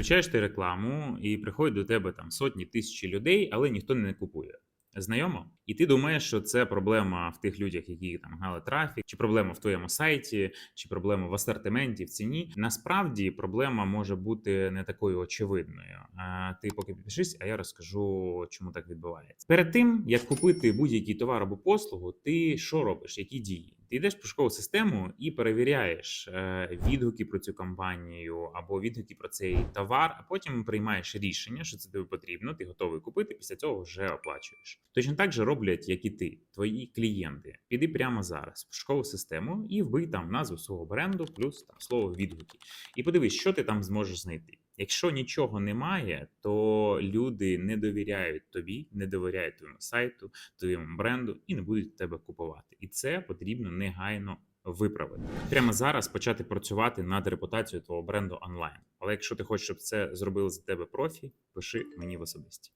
Включаєш ти рекламу, і приходять до тебе там сотні тисячі людей, але ніхто не купує. Знайомо? І ти думаєш, що це проблема в тих людях, які там гали трафік, чи проблема в твоєму сайті, чи проблема в асортименті, в ціні. Насправді проблема може бути не такою очевидною. А ти поки підпишись, а я розкажу, чому так відбувається. Перед тим як купити будь-який товар або послугу, ти що робиш? Які дії? Ти йдеш в пошукову систему і перевіряєш е, відгуки про цю компанію або відгуки про цей товар, а потім приймаєш рішення, що це тобі потрібно. Ти готовий купити. Після цього вже оплачуєш. Точно так же роблять, як і ти, твої клієнти. Піди прямо зараз в пошукову систему і вбий там назву свого бренду, плюс там слово відгуки. І подивись, що ти там зможеш знайти. Якщо нічого немає, то люди не довіряють тобі, не довіряють твоєму сайту, твоєму бренду і не будуть тебе купувати. І це потрібно негайно виправити. Прямо зараз почати працювати над репутацією твого бренду онлайн. Але якщо ти хочеш, щоб це зробили за тебе профі, пиши мені в особисті.